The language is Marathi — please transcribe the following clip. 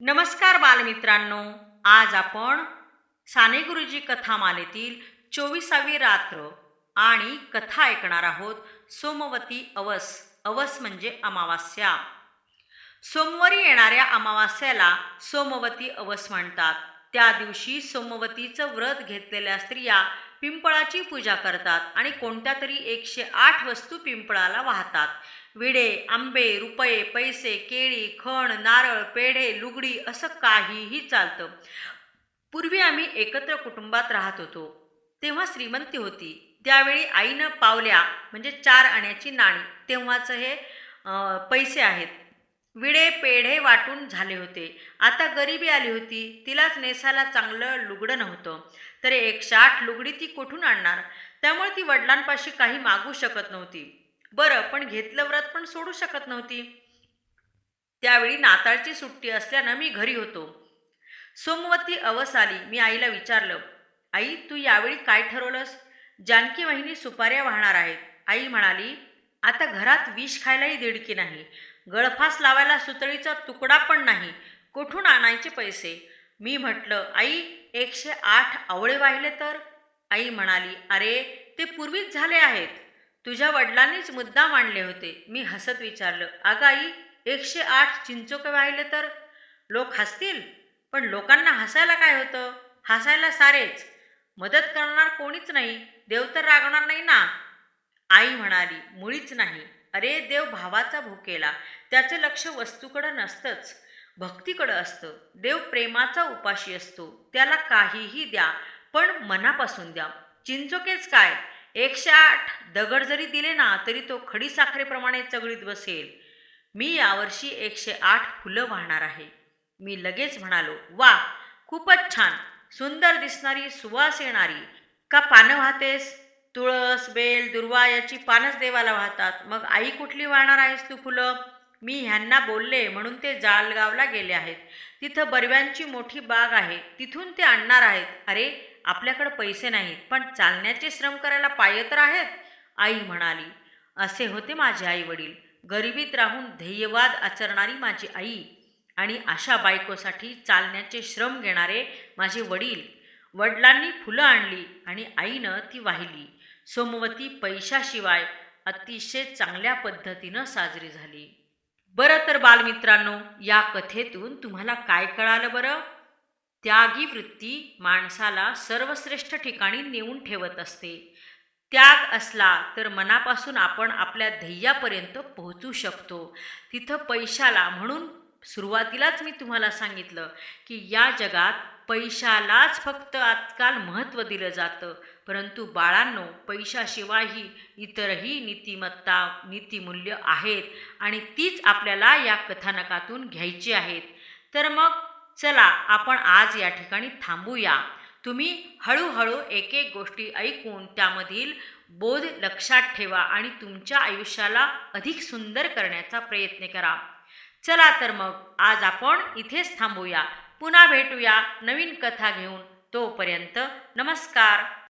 नमस्कार बालमित्रांनो. आज आपण साने गुरुजी कथामालेतील चोवीसावी रात्र आणि कथा ऐकणार आहोत. सोमवती अवस. अवस म्हणजे अमावास्या. सोमवारी येणाऱ्या अमावास्याला सोमवती अवस म्हणतात. त्या दिवशी सोमवतीचं व्रत घेतलेल्या स्त्रिया पिंपळाची पूजा करतात आणि कोणत्या तरी एकशे आठ वस्तू पिंपळाला वाहतात. विडे आंबे रुपये पैसे केळी खण नारळ पेढे लुगडी असं काहीही चालतं. पूर्वी आम्ही एकत्र कुटुंबात राहत होतो. तेव्हा श्रीमंती होती. त्यावेळी आईनं पावल्या म्हणजे चार आण्याची नाणी तेव्हाचं हे पैसे आहेत. विडे पेढे वाटून झाले होते. आता गरिबी आली होती. तिलाच नेसायला चांगलं लुगडं नव्हतं. तर एकशे आठ लुगडी ती कुठून आणणार? त्यामुळे ती वडिलांपाशी काही मागू शकत नव्हती. बरं पण घेतलं व्रत पण सोडू शकत नव्हती. त्यावेळी नाताळची सुट्टी असल्यानं मी घरी होतो. सोमवती अवस आली. मी आईला विचारलं आई तू यावेळी काय ठरवलंस? जानकी वहिनी सुपाऱ्या वाहणार आहेत. आई म्हणाली आता घरात विष खायलाही दिडकी नाही. गळफास लावायला सुतळीचा तुकडा पण नाही. कुठून आणायचे पैसे? मी म्हटलं आई एकशे आठ आवळे वाहिले तर? आई म्हणाली अरे ते पूर्वीच झाले आहेत. तुझ्या वडिलांनीच मुद्दा मांडले होते. मी हसत विचारलं अगं आई एकशे आठ चिंचोके वाहिले तर? लोक हसतील पण लोकांना हसायला काय होतं? हसायला सारेच. मदत करणार कोणीच नाही देव तर रागणार नाही ना? आई म्हणाली मुळीच नाही. अरे देव भावाचा भुकेला त्याचं लक्ष वस्तूकडं नसतंच. भक्तीकडं असतं. देव प्रेमाचा उपाशी असतो. त्याला काहीही द्या पण मनापासून द्या. चिंचोकेच काय? एकशे आठ. दगड जरी दिले ना तरी तो खडी साखरेप्रमाणे चगळीत बसेल. मी यावर्षी एकशे आठ फुलं वाहणार आहे. मी लगेच म्हणालो वा खूपच छान. सुंदर दिसणारी सुवास येणारी. का पानं वाहतेस? तुळस बेल दुर्वा याची पानच देवाला वाहतात. मग आई कुठली वाहणार आहेस तू फुलं? मी ह्यांना बोलले म्हणून ते जालगावला गेले आहेत. तिथं बरव्यांची मोठी बाग आहे. तिथून ते आणणार आहेत. अरे आपल्याकडे पैसे नाहीत पण चालण्याचे श्रम करायला पाय तर आहेत आई म्हणाली. असे होते माझे आई वडील गरिबीत राहून ध्येयवाद आचरणारी माझी आई आणि अशा बायकोसाठी चालण्याचे श्रम घेणारे माझे वडील. वडिलांनी फुलं आणली आणि आईनं ती वाहिली. सोमवती पैशाशिवाय अतिशय चांगल्या पद्धतीनं साजरी झाली. बरं तर बालमित्रांनो या कथेतून तुम्हाला काय कळालं बरं? त्यागी वृत्ती माणसाला सर्वश्रेष्ठ ठिकाणी नेऊन ठेवत असते. त्याग असला तर मनापासून आपण आपल्या ध्येयापर्यंत पोहोचू शकतो. तिथं पैशाला म्हणून सुरुवातीलाच मी तुम्हाला सांगितलं की या जगात पैशालाच फक्त आजकाल महत्त्व दिलं जातं. परंतु बाळांनो पैशाशिवायही इतरही नीतिमत्ता नीतिमूल्य आहेत आणि तीच आपल्याला या कथानकातून घ्यायची आहेत. तर मग चला आपण आज या ठिकाणी थांबूया. तुम्ही हळूहळू एक एक गोष्टी ऐकून त्यामधील बोध लक्षात ठेवा आणि तुमच्या आयुष्याला अधिक सुंदर करण्याचा प्रयत्न करा. चला तर मग आज आपण इथेच थांबूया. पुन्हा भेटूया नवीन कथा घेऊन. तोपर्यंत नमस्कार.